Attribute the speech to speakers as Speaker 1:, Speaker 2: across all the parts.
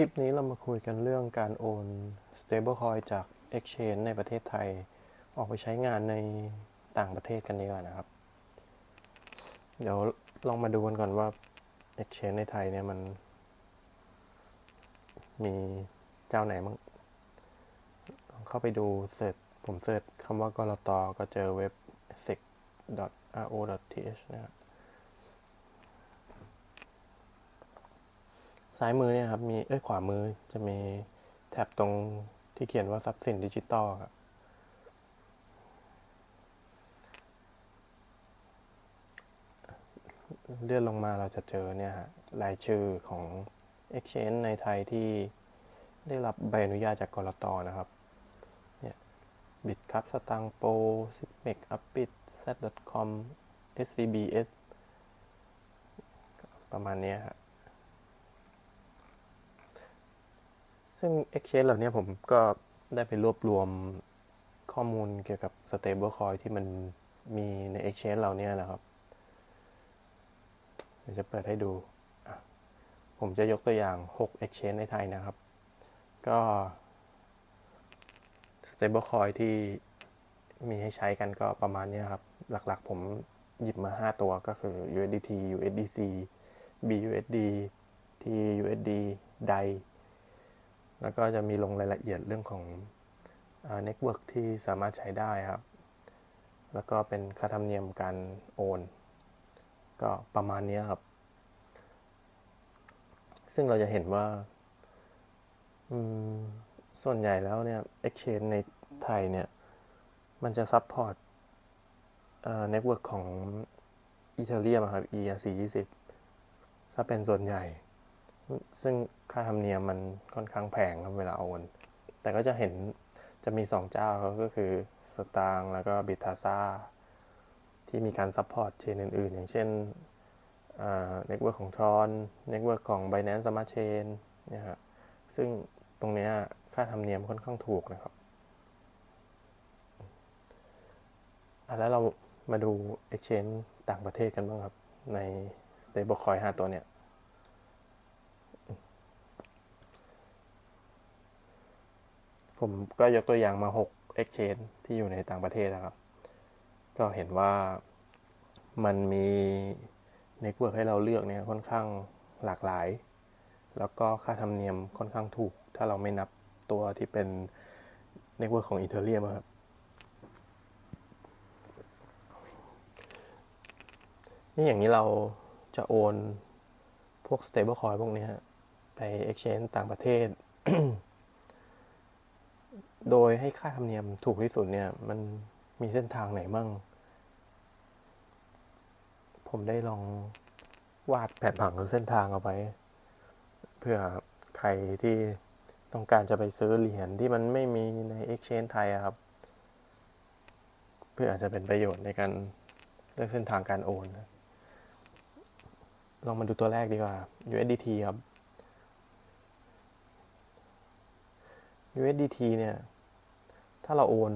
Speaker 1: คลิปนี้เรามาคุยกันเรื่องการโอน stablecoin จาก exchange ในประเทศไทย ออกไปใช้งานในต่างประเทศกันดีกว่านะครับ เดี๋ยวลองมาดูกันก่อนว่า exchange ในไทยเนี่ยมัน มีเจ้าไหนบ้างลองเข้าไปดูเสิร์ชผมเสิร์ชคำว่ากรตก็เจอเว็บ sec.ro.th นะครับ ซ้ายมือเนี่ยครับมีเอ้ยขวามือจะมีแท็บตรงที่เขียนว่าทรัพย์สินดิจิตอลครับเลื่อนลงมาเราจะเจอเนี่ยฮะรายชื่อของ Exchange ในไทยที่ได้รับใบอนุญาตจากกรตนะครับเนี่ยบิตครับสตังโปซิกเมกอัพปิด z.com scbs ประมาณเนี้ยครับ ซึ่ง Exchange เหล่านี้ผมก็ได้ไปรวบรวมข้อมูลเกี่ยวกับ Stablecoin ที่มันมีใน Exchange เหล่านี้นะครับ เดี๋ยวจะเปิดให้ดู ผมจะยกตัวอย่าง 6 Exchange ในไทยนะครับ ก็ Stablecoin ที่มีให้ใช้กันก็ประมาณนี้ครับ หลักๆผมหยิบมา 5 ตัวก็คือ USDT USDC BUSD TUSD DAI แล้วก็จะมีลงรายละเอียดเรื่องของเน็ตเวิร์กที่สามารถใช้ได้ครับ แล้วก็เป็นค่าธรรมเนียมการโอน ก็ประมาณนี้ครับ ซึ่งเราจะเห็นว่า ส่วนใหญ่แล้วเนี่ย Exchange ในไทยเนี่ย มันจะซัพพอร์ตเน็ตเวิร์กของ Ethereum ครับ ERC20 ถ้าเป็นส่วนใหญ่ ซึ่งค่าธรรมเนียมมันค่อนข้างแพงครับเวลาโอน แต่ก็จะเห็นจะมีสองเจ้าก็คือสตางแล้วก็บิทาซาที่มีการซัพพอร์ตเชนอื่น ๆ อย่างเช่นเน็ตเวิร์กของทอนเน็ตเวิร์กของ Binance Smart Chain นี่ยฮะซึ่งตรงนี้ค่าธรรมเนียมค่อนข้างถูกนะครับแล้วเรามาดู Exchange ต่างประเทศกันบ้างครับ ใน Stablecoin 5 ตัวเนี่ย ผมก็ยกตัวอย่างมา 6 exchange ที่อยู่ในต่างประเทศนะครับ ก็เห็นว่ามันมีเน็ตเวิร์กให้เราเลือกเนี่ยค่อนข้างหลากหลาย แล้วก็ค่าธรรมเนียมค่อนข้างถูก ถ้าเราไม่นับตัวที่เป็นเน็ตเวิร์กของอีเทเรียมครับ นี่อย่างนี้เราจะโอนพวก stablecoin พวกนี้ไป exchange ต่างประเทศ โดยให้ค่าธรรมเนียมถูกที่สุดเนี่ย มันมีเส้นทางไหนมั่งผมได้ลองวาดแผนผังเส้นทางเอาไว้ เพื่อใครที่ต้องการจะไปซื้อเหรียญที่มันไม่มีใน Exchange ไทยครับ เพื่ออาจจะเป็นประโยชน์ในการเลือกเส้นทางการโอน ลองมาดูตัวแรกดีกว่า USDT ครับ USDT เนี่ย ถ้าเราโอน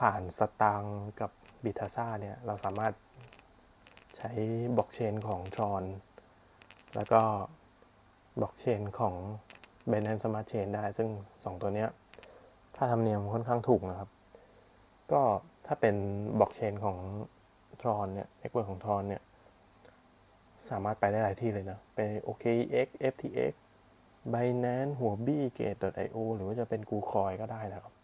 Speaker 1: ผ่านสตางกับบิทาซ่าเนี่ย เราสามารถใช้บล็อกเชนของทรอนแล้วก็บล็อกเชนของ Binance Smart Chain ได้ ซึ่ง 2 ตัวเนี้ยค่าธรรมเนียมค่อนข้างถูกนะครับ ก็ถ้าเป็นบล็อกเชนของทรอนเนี่ยเน็ตเวิร์กของทรอนเนี่ย สามารถไปได้หลายที่เลยนะ เป็น OKX FTX Binance หัวบี้ Gate.io หรือว่าจะเป็นกูคอยก็ได้นะครับ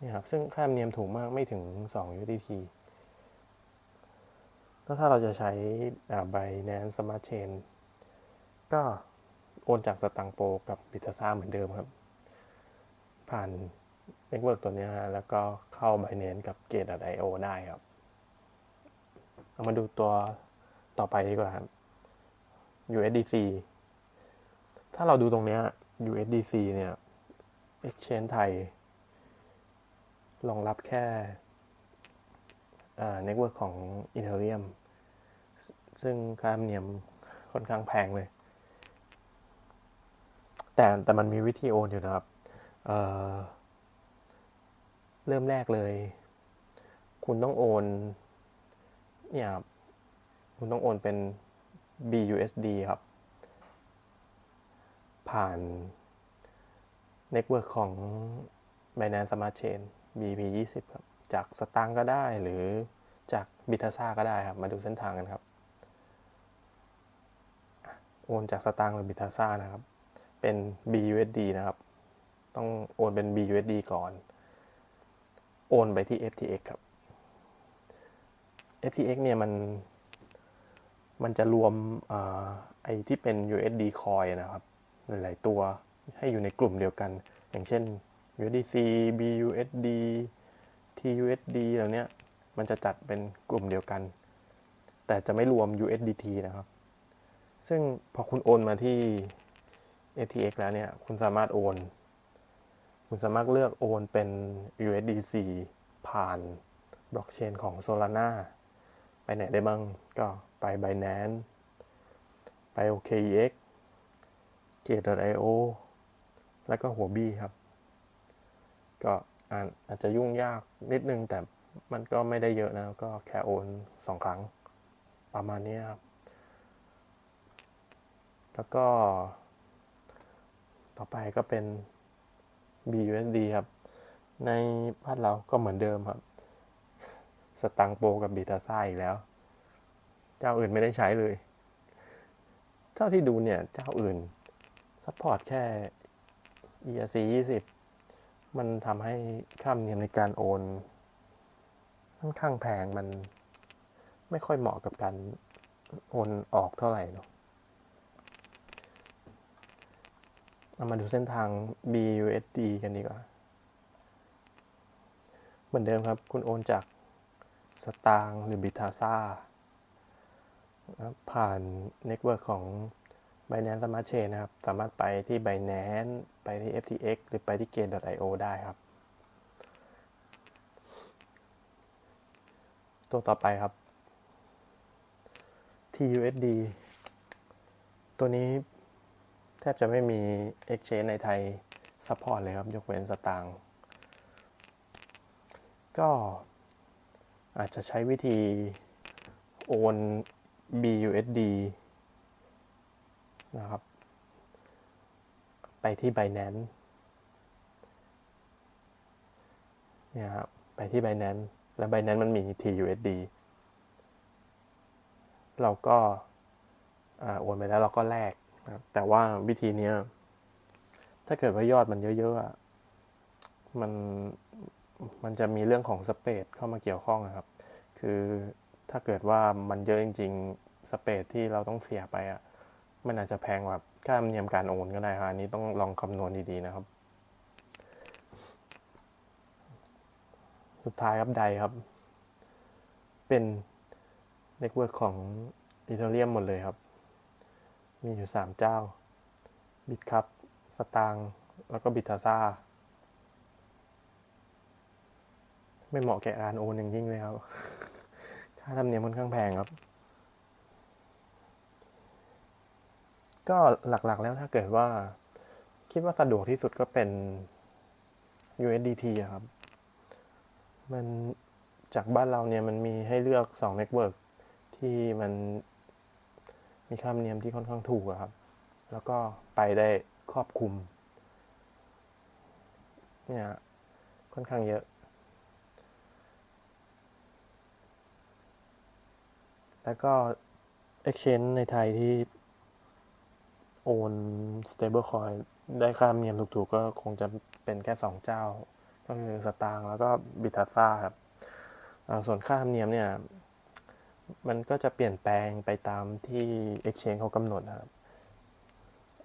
Speaker 1: นี่ครับ ซึ่งค่าธรรมเนียมถูกมากไม่ถึง 2 USDT แล้วถ้าเราจะใช้ Binance Smart Chain ก็โอนจากสตังโปกับบิตาซ่าเหมือนเดิมครับ ผ่านเน็ตเวิร์กตัวนี้ฮะแล้วก็เข้า Binance กับ Gate.io ได้ครับเรามาดูตัวต่อไปดีกว่าครับ USDC ถ้าเราดูตรงนี้ USDC เนี่ย Exchange ไทยรองรับแค่เน็ตเวิร์กของ Ethereum ซึ่งค่าธรรมเนียมค่อนข้างแพงเลย แต่แต่มันมีวิธีโอนอยู่นะครับเเริ่มแรกเลย คุณต้องโอนเนี่ยคุณต้องโอนเป็น BUSD ครับ ผ่านเน็ตเวิร์กของ Binance Smart Chain BP20 ครับ จากสตางก็ได้หรือจากบิทาซ่าก็ได้ครับ มาดูเส้นทางกันครับ โอนจากสตางหรือบิทาซ่านะครับ เป็น BUSD นะครับ ต้องโอนเป็น BUSD ก่อน โอนไปที่ FTX ครับ FTX เนี่ยมันมันจะรวมอไอ้ที่เป็น USD coin นะครับ หลายๆตัวให้อยู่ในกลุ่มเดียวกัน อย่างเช่น USDC BUSD TUSD เหล่าเนี้ยมันจะจัดเป็นกลุ่มเดียวกัน แต่จะไม่รวม USDT นะครับ ซึ่งพอคุณโอนมาที่ FTX แล้วเนี่ย คุณสามารถโอน คุณสามารถเลือกโอนเป็น USDC ผ่านบล็อกเชนของ Solana ไปไหนได้บ้างก็ไป Binance ไป OKEX Gate.io แล้วก็หัวบี้ครับ ก็อาจจะยุ่งยากนิดนึง แต่มันก็ไม่ได้เยอะนะ ก็แค่โอนสองครั้ง ประมาณนี้ครับ แล้วก็ ต่อไปก็เป็น BUSD ครับ ในบ้านเราก็เหมือนเดิมครับ สตังโปกับบีตาซ่าอีกแล้ว เจ้าอื่นไม่ได้ใช้เลยเจ้าที่ดูเนี่ย เจ้าอื่น ซัพพอร์ตแค่ ERC 20 มันทำให้ค่ามเนียมในการโอนค่อนข้างแพงมันไม่ค่อยเหมาะกับการโอนออกเท่าไหร่เนาะเอามาดูเส้นทาง BUSD กันดีกว่า เหมือนเดิมครับ คุณโอนจากสตางหรือบิทาซ่าผ่านเน็ตเวิร์กของ Binance Smart Chain นะครับ สามารถไปที่ Binance ไปที่ FTX หรือไปที่ Gate.io ได้ครับ ตัวต่อไปครับ TUSD ตัวนี้แทบจะไม่มี Exchange ในไทย support เลยครับ ยกเว้นสตางค์ก็อาจจะใช้วิธีโอน BUSD นะครับ ไปที่ Binance เนี่ยครับไปที่ Binance แล้ว Binance มันมี TUSD เราก็โอนไปแล้วเราก็แลกนะแต่ว่าวิธีเนี้ยถ้าเกิดว่ายอดมันเยอะๆอะมันมันจะมีเรื่องของสเปดเข้ามาเกี่ยวข้องนะครับ คือถ้าเกิดว่ามันเยอะจริง ๆ สเปดที่เราต้องเสียไปอะ มันอาจจะแพงกว่าค่าธรรมเนียมการโอนก็ได้ครับอันนี้ต้องลองคำนวณดีๆนะครับ สุดท้ายครับใดครับ เป็นเน็ตเวิร์กของอีเทเรียมหมดเลยครับ มีอยู่สามเจ้า บิตครับ สตางแล้วก็บิทาซ่า ไม่เหมาะแก่การโอนอย่างยิ่งเลยครับ ค่าธรรมเนียมค่อนข้างแพงครับ ก็หลักๆแล้วถ้าเกิดว่า คิดว่าสะดวกที่สุดก็เป็น USDT ครับ มันจากบ้านเราเนี่ยมันมีให้เลือก2 Network ที่มันมีค่าธรรมเนียมที่ค่อนข้างถูกครับ แล้วก็ไปได้ครอบคลุม เนี่ยค่อนข้างเยอะ แล้วก็ Exchange ในไทยที่ โอน stablecoin ได้ค่าธรรมเนียมถูกๆ ก็คงจะเป็นแค่ 2 เจ้า ก็คือสตางค์แล้วก็บิทาซ่าครับ ส่วนค่าธรรมเนียมเนี่ย มันก็จะเปลี่ยนแปลงไปตามที่ Exchange เขากำหนดนะครับ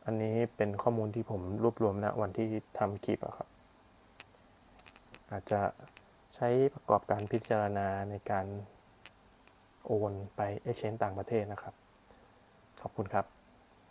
Speaker 1: อันนี้เป็นข้อมูลที่ผมรวบรวมนะวันที่ทำคลิปอะครับ อาจจะใช้ประกอบการพิจารณาในการโอนไป Exchange ต่างประเทศนะครับ ขอบคุณครับ